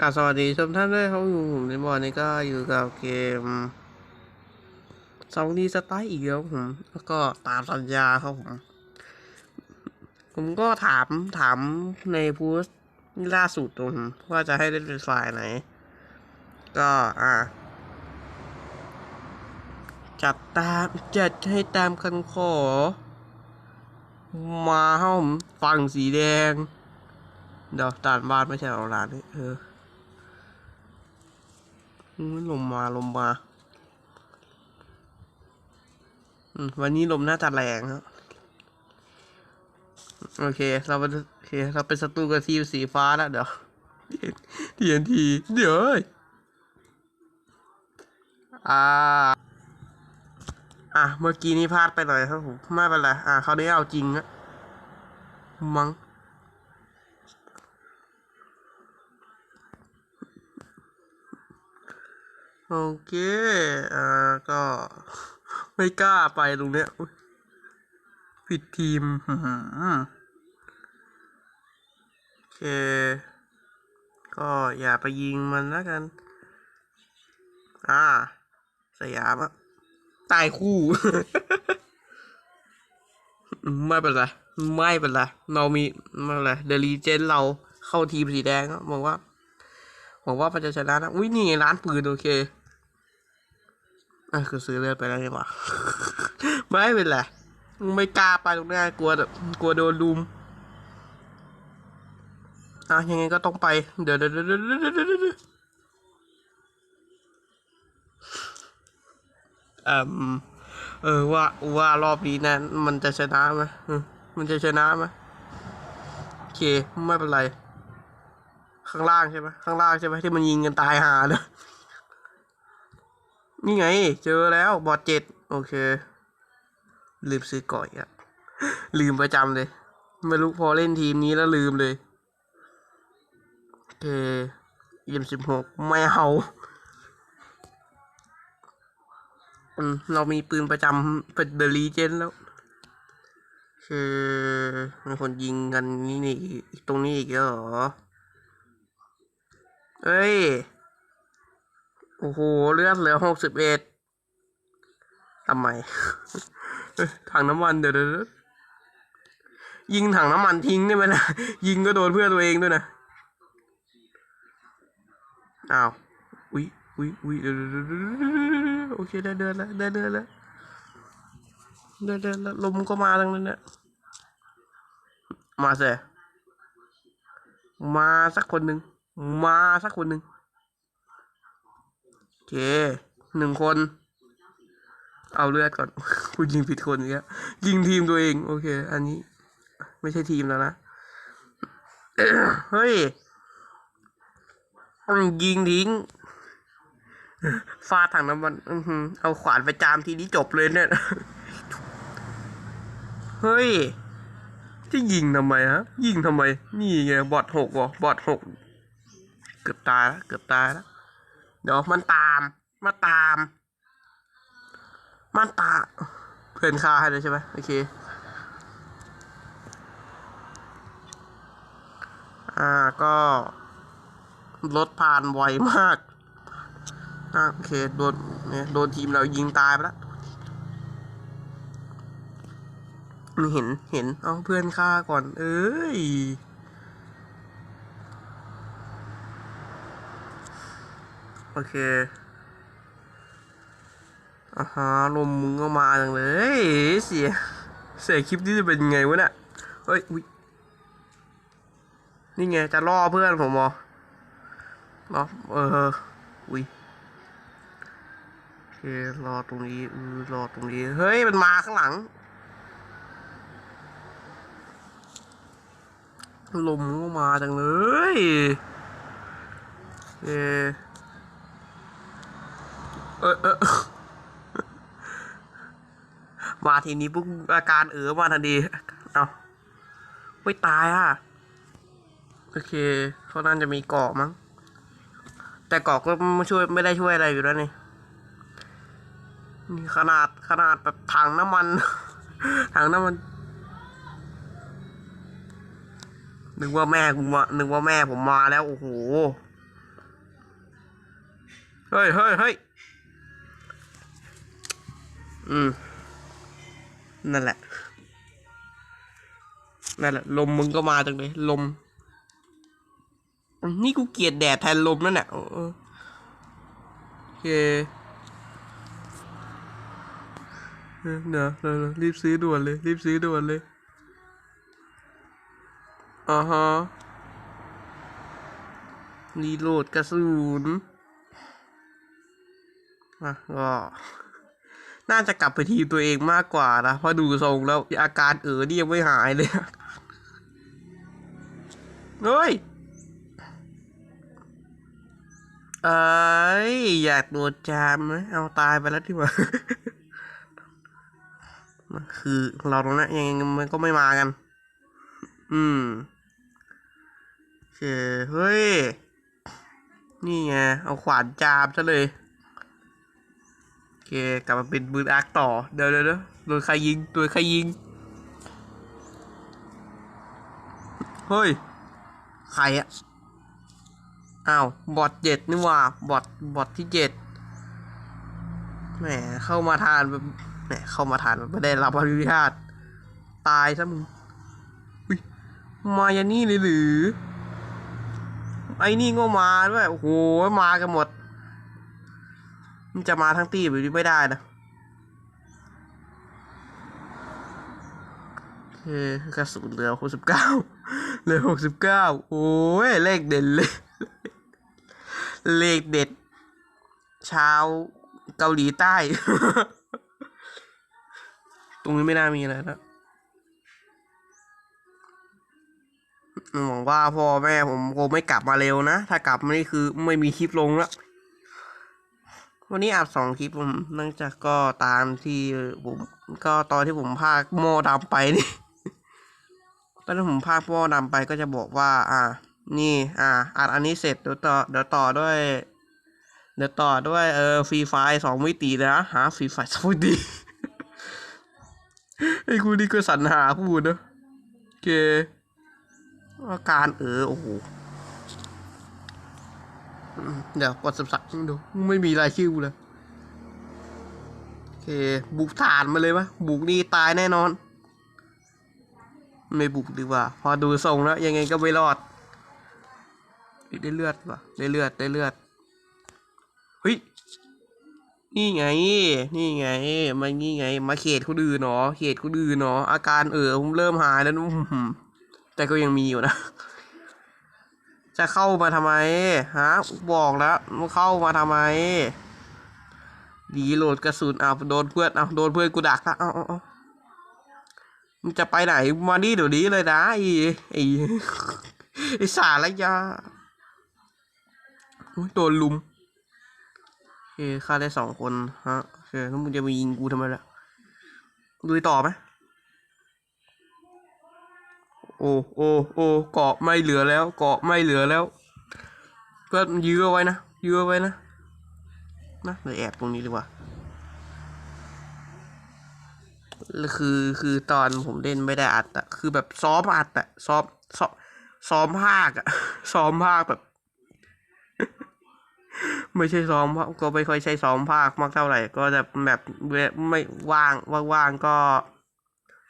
กาสวัสดีทุกท่านด้วยครับผมในบอร์ดนี้ก็อยู่กับเกมซองดีสไตล์อีกแล้วผมแล้วก็ตามสัญญาครับผม ผมก็ถามถามในโพสล่าสุดผมว่าจะให้เล่นเป็นฝ่ายไหน ก็อ่า จัดตามจัดให้ตามคันขอ มาห้องฝั่งสีแดงเดี๋ยวตานบ้านไม่ใช่เอาร้านนี่เออ ลมมาลมมาวันนี้ลมน่าจะแรงครับโอเค เราเป็นโอเคเราเป็นศัตรูกับทีมสีฟ้าแล้วเดี๋ยวทีนทีเดี๋ยวเอ้ยอ่า อะเมื่อกี้นี้พลาดไปหน่อยครับผมไม่เป็นไรอะเขาวนี้เอาจริงอะมั้ง โอเค อ่า ก็ ไม่กล้าไปตรงเนี้ยผิดทีมโอเค ก็อย่าไปยิงมันแล้วกัน อ่า สยามอะตายคู่ ไม่เป็นไร ไม่เป็นไร เรามีไม่เป็นไรเดลีเจนเราเข้าทีมสีแดงอะบอกว่าบอกว่ามันจะชนะนะ อุ้ยนี่ไงร้านปืนโอเค อะคือซื้อเลือดไปแล้วนี่หว่าไม่เป็นไรไม่กล้าไปตรงนี้นกลัวแบบกลัวโดนลุมอะยังไงก็ต้องไป เดี๋ยวเดี๋ยวเดี๋ยวเดี๋ยวเออืมเออว่าว่ารอบนี้นะมันจะชนะไหมมมันจะชนะไหมโอเคไม่เป็นไร ข้างล่างใช่ไหมข้างล่างใช่ไหมที่มันยิงกันตายหาเลย นี่ไง เจอแล้วบอดเจ็ดโอเค ลืมซื้อก่อยอะลืมประจำเลย ไม่รู้พอเล่นทีมนี้แล้วลืมเลย โอเคเยี่ยมสิบหกไม่เอาอืมเรามีปืนประจำเป็นเดลีเจนแล้ว คือมีคนยิงกันนี่นี่ตรงนี้อีกแล้วเหรอ เอ้ย โอ้โห เลือดเหลือหกสิบเอ็ดทำไม ถังน้ำมันเดี๋ยวเดี๋ยวยิงถังน้ำมันทิ้งได้ไหมนะยิงก็โดนเพื่อนตัวเองด้วยนะ อ้าว อุ๊ยอุ๊ยอุ๊ยโอเคได้เดินแล้วได้เดินแล้วได้เดินแล้วลมก็มาทางนั้นเนี่ยมาเสมาสักคนหนึ่งมาสักคนหนึ่ง เคหนึ่งคน เอาเลือดก่อนคุณยิงผิดคนอย่างเงี้ย ยิงทีมตัวเอง โอเค อันนี้ ไม่ใช่ทีมแล้วนะ เฮ้ยยิงทิ้งฟาดถังน้ำมันอือหือเอาขวานไปจามทีนี้จบเลยเนี่ย เฮ้ย จะยิงทำไมฮะ ยิงทำไม นี่ไง บอดหกวะบอดหก เกือบตายแล้ว เกือบตายแล้ว เดี๋ยวมันตามมาตาม มันตาเพื่อนฆ่าให้เลยใช่ไหมโอเคอ่าก็รถผ่านไวมากอ่าโอเคโดนเนี่ยโดนทีมเรายิงตายไปแล้วเห็นเห็นเอาเพื่อนฆ่าก่อน เอ้ย โอเคอ่าฮะลมมึงก็มาจังเลยเสียเสียคลิปนี้จะเป็นไงวะเนี่ยเฮ้ยอุ๊ยนี่ไงจะล่อเพื่อนผมเหรอเนาะเอออุ้ยโอเครอตรงนี้อือรอตรงนี้ เฮ้ย มันมาข้างหลัง ลมก็มาจังเลยเอ เออเออมาทีนี้ปุ๊บอาการเออมาทันทีเอาไม่ตายอะ โอเคเขาน่าจะมีเกาะมั้ง แต่เกาะก็ไม่ช่วยไม่ได้ช่วยอะไรอยู่แล้วนี่นี่ขนาดขนาดแบบถังน้ำมัน ถังน้ำมัน นึกว่าแม่กูมา นึกว่าแม่ผมมาแล้ว โอ้โห เฮ้ยเฮ้ยเฮ้ย อืม นั่นแหละ นั่นแหละ ลมมึงก็มาจังเลย ลม นี่กูเกลียดแดดแทนลมนั่นแหละโอเคเออเดี๋ยวเดี๋ยวรีบซื้อด่วนเลย รีบซื้อด่วนเลยอ่าฮะรีโหลดกระสุนอะก็ น่าจะกลับไปทีมตัวเองมากกว่านะเพราะดูทรงแล้วอาการเออนี่ยังไม่หายเลยเฮ้ยเอ้ยอยากโดนจามไหมเอาตายไปแล้วที่ว่ามันคือเราตรงนั้นยังไงมันก็ไม่มากัน อืมโอเคเฮ้ย นี่ไง เอาขวานจามซะเลย เคกลับมาเป็นมืออาร์คต่อ เดี๋ยวเดี๋ยวโดนใครยิงโดนใครยิง เฮ้ย ใครอะอ้าว บอทเจ็ดนี่หว่า บอทบอทที่เจ็ดแหมเข้ามาทานแบบแหมเข้ามาทานแบบไม่ได้รับอนุญาตตายซะมึงอุ๊ยมาอย่างนี้เลยหรือ ไอ้นี่ก็มาด้วย โอ้โห มากันหมด มันจะมาทั้งตีแบบนี้ไม่ได้นะโอเคกระสุนเหลือหกสิบเก้าเหลือหกสิบเก้าโอ้ย เลขเด่นเลย เลขเด็ด ชาวเกาหลีใต้ ตรงนี้ไม่น่ามีอะไรแล้วหวังว่าพ่อแม่ผมคงไม่กลับมาเร็วนะ ถ้ากลับนี่คือไม่มีคลิปลงแล้ว วันนี้อัดสองคลิปผมเนื่องจากก็ตามที่ผมก็ตอนที่ผมพากโม่ดำไปนี่ ตอนที่ผมพากโม่ดำไปก็จะบอกว่า อ่า นี่ อ่าอัดอันนี้เสร็จเดี๋ยวต่อเดี๋ยวต่อด้วย เดี๋ยวต่อด้วยเออฟรีไฟสองมิตินะหาฟรีไฟสองมิติไอ้กูนี่ก็สรรหาพูดนะโอเคอาการเออโอ้โห เดี๋ยวกดสับสักดู ไม่มีรายชื่อเลยโอเค บุกฐานมาเลยวะบุกนี่ตายแน่นอน ไม่บุกดีกว่า พอดูทรงแล้ว ยังไงก็ไม่รอด ได้เลือดวะได้เลือดได้เลือดเฮ้ยนี่ไง นี่ไง มันนี่ไง มาเขตคนอื่นเนาะเขตคนอื่นเนาะอาการเออผมเริ่มหายแล้วแต่ก็ยังมีอยู่นะ จะเข้ามาทำไมฮะบอกแล้วว่าเข้ามาทำไมดีโหลดกระสุนเอาโดนเพื่อนเอาโดนเพื่อนกูดักละเอาเอาเอามึงจะไปไหนมานี่เดี๋ยวนี้เลยนะไอ้ไอ้ไอ้สารยาโดนลุมโอเคฆ่าได้สองคนฮะโอเคแล้วมึงจะมายิงกูทำไมล่ะลุยต่อไหม โอ้โอ้โอ้เกาะไม่เหลือแล้ว เกาะไม่เหลือแล้ว ก็ยื้อไว้นะ ยื้อไว้นะ นะเลยแอบตรงนี้ดีกว่าแล้วคือคือตอนผมเล่นไม่ได้อัดอะคือแบบซ้อมอัดอะซ้อมซ้อมซ้อมภาคอะซ้อมภาคแบบ ไม่ใช่ซ้อมก็ไม่ค่อยใช่ซ้อมภาคมากเท่าไหร่ ก็จะแบบเวไม่ว่างว่างๆก็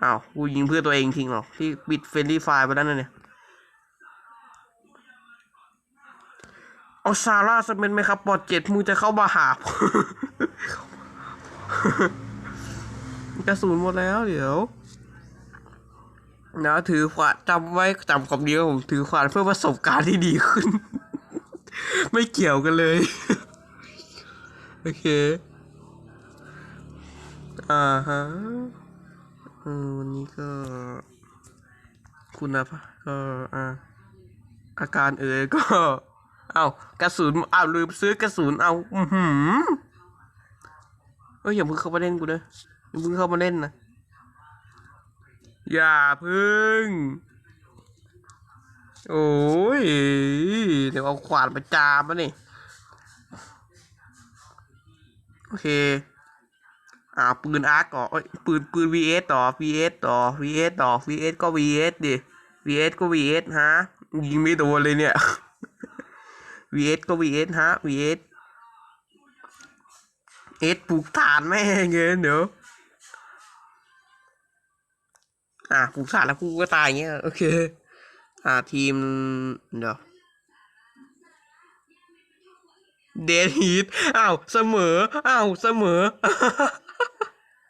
อ้าว กูยิงเพื่อตัวเองทิ้งหรอกที่ปิดเฟรนลี่ไฟล์ไปแล้วนั่นเนี่ย เอาซาร่าสเปนไหมครับปอดเจ็ดมึงจะเข้ามาหากระสุนหมดแล้วเดี๋ยวนะถือขวานจำไว้จำคำเดียวผมถือขวานเพื่อประสบการณ์ที่ดีขึ้น ไม่เกี่ยวกันเลย โอเค อ่าฮะ เออวันนี้ก็ คุณนะปะก็อ่าอาการเอ่ยก็ เอากระสุนเอาลืมซื้อกระสุนเอาอือหือเอ้ยอย่าเพิ่งเข้ามาเล่นกูนะอย่าเพิ่งเข้ามาเล่นนะอย่าพิ่ง โอ้ยเดี๋ยวเอาขวานไปจามมานี่โอเค อ่าปืนอาร์กต่อเอ้ยปืนปืน VS ต่อ VS ต่อ VS ต่อ VS ก็ VS ดิ VS ก็ VS ฮะยิงไม่โดนเลยเนี่ย VS ก็ VS ฮะ VS เอ็ดปลูกฐานแม่เงี้ยเดี๋ยวอะปลูกฐานแล้วกูก็ตายเงี้ยโอเค อ่าทีมเดี๋ยวเดนฮีทอ้าวเสมออ้าวเสมอ